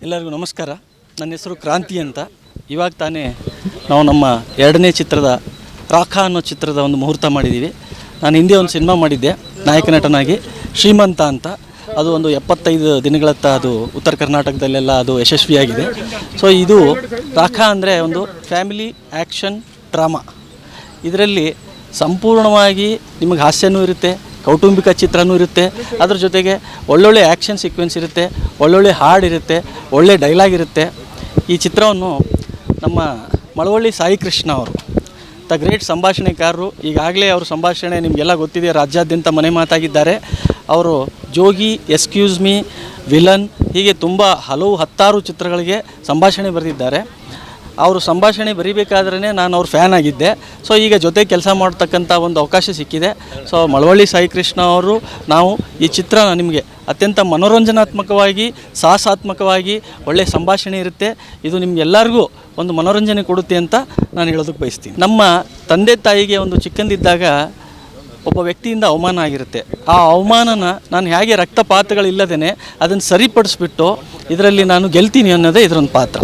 ಎಲ್ಲರಿಗೂ ನಮಸ್ಕಾರ. ನನ್ನ ಹೆಸರು ಕ್ರಾಂತಿ ಅಂತ. ಇವಾಗ ತಾನೇ ನಾವು ನಮ್ಮ ಎರಡನೇ ಚಿತ್ರದ ರಾಖ ಅನ್ನೋ ಚಿತ್ರದ ಒಂದು ಮುಹೂರ್ತ ಮಾಡಿದ್ದೀವಿ. ನಾನು ಹಿಂದೆ ಒಂದು ಸಿನಿಮಾ ಮಾಡಿದ್ದೆ, ನಾಯಕ ನಟನಾಗಿ ಶ್ರೀಮಂತ ಅಂತ. ಅದು ಒಂದು ಎಪ್ಪತ್ತೈದು ದಿನಗಳತ್ತ ಅದು ಉತ್ತರ ಕರ್ನಾಟಕದಲ್ಲೆಲ್ಲ ಅದು ಯಶಸ್ವಿಯಾಗಿದೆ. ಸೊ ಇದು ರಾಖ ಅಂದರೆ ಒಂದು ಫ್ಯಾಮಿಲಿ ಆ್ಯಕ್ಷನ್ ಡ್ರಾಮಾ. ಇದರಲ್ಲಿ ಸಂಪೂರ್ಣವಾಗಿ ನಿಮಗೆ ಹಾಸ್ಯನೂ ಇರುತ್ತೆ ಕೌಟುಂಬಿಕ ಚಿತ್ರನೂ ಇರುತ್ತೆ. ಅದ್ರ ಜೊತೆಗೆ ಒಳ್ಳೊಳ್ಳೆ ಆ್ಯಕ್ಷನ್ ಸೀಕ್ವೆನ್ಸ್ ಇರುತ್ತೆ, ಒಳ್ಳೊಳ್ಳೆ ಹಾಡು ಇರುತ್ತೆ, ಒಳ್ಳೆ ಡೈಲಾಗ್ ಇರುತ್ತೆ. ಈ ಚಿತ್ರವನ್ನು ನಮ್ಮ ಮಳವಳ್ಳಿ ಸಾಯಿ ಕೃಷ್ಣ ಅವರು, ದ ಗ್ರೇಟ್ ಸಂಭಾಷಣೆಕಾರರು ಈಗಾಗಲೇ ಅವರು ಸಂಭಾಷಣೆ ನಿಮಗೆಲ್ಲ ಗೊತ್ತಿದೆ, ರಾಜ್ಯಾದ್ಯಂತ ಮನೆ ಮಾತಾಗಿದ್ದಾರೆ. ಅವರು ಜೋಗಿ ಎಸ್ಕ್ಯೂಸ್ ಮೀ ವಿಲನ್ ಹೀಗೆ ತುಂಬ ಹಲವು ಹತ್ತಾರು ಚಿತ್ರಗಳಿಗೆ ಸಂಭಾಷಣೆ ಬರೆದಿದ್ದಾರೆ. ಅವರು ಸಂಭಾಷಣೆ ಬರೀಬೇಕಾದ್ರೇ ನಾನು ಅವ್ರ ಫ್ಯಾನ್ ಆಗಿದ್ದೆ. ಸೊ ಈಗ ಜೊತೆ ಕೆಲಸ ಮಾಡ್ತಕ್ಕಂಥ ಒಂದು ಅವಕಾಶ ಸಿಕ್ಕಿದೆ. ಸೊ ಮಳವಳ್ಳಿ ಸಾಯಿ ಕೃಷ್ಣ ಅವರು, ನಾವು ಈ ಚಿತ್ರ ನಿಮಗೆ ಅತ್ಯಂತ ಮನೋರಂಜನಾತ್ಮಕವಾಗಿ, ಸಾಹಸಾತ್ಮಕವಾಗಿ ಒಳ್ಳೆಯ ಸಂಭಾಷಣೆ ಇರುತ್ತೆ. ಇದು ನಿಮಗೆಲ್ಲರಿಗೂ ಒಂದು ಮನೋರಂಜನೆ ಕೊಡುತ್ತೆ ಅಂತ ನಾನು ಹೇಳೋದಕ್ಕೆ ಬಯಸ್ತೀನಿ. ನಮ್ಮ ತಂದೆ ತಾಯಿಗೆ ಒಂದು ಚಿಕ್ಕಂದಿದ್ದಾಗ ಒಬ್ಬ ವ್ಯಕ್ತಿಯಿಂದ ಅವಮಾನ ಆಗಿರುತ್ತೆ. ಆ ಅವಮಾನನ ನಾನು ಹೇಗೆ ರಕ್ತಪಾತಗಳಿಲ್ಲದೇ ಅದನ್ನು ಸರಿಪಡಿಸ್ಬಿಟ್ಟು, ಇದರಲ್ಲಿ ನಾನು ಗೆಲ್ತೀನಿ ಅನ್ನೋದೇ ಇದರೊಂದು ಪಾತ್ರ.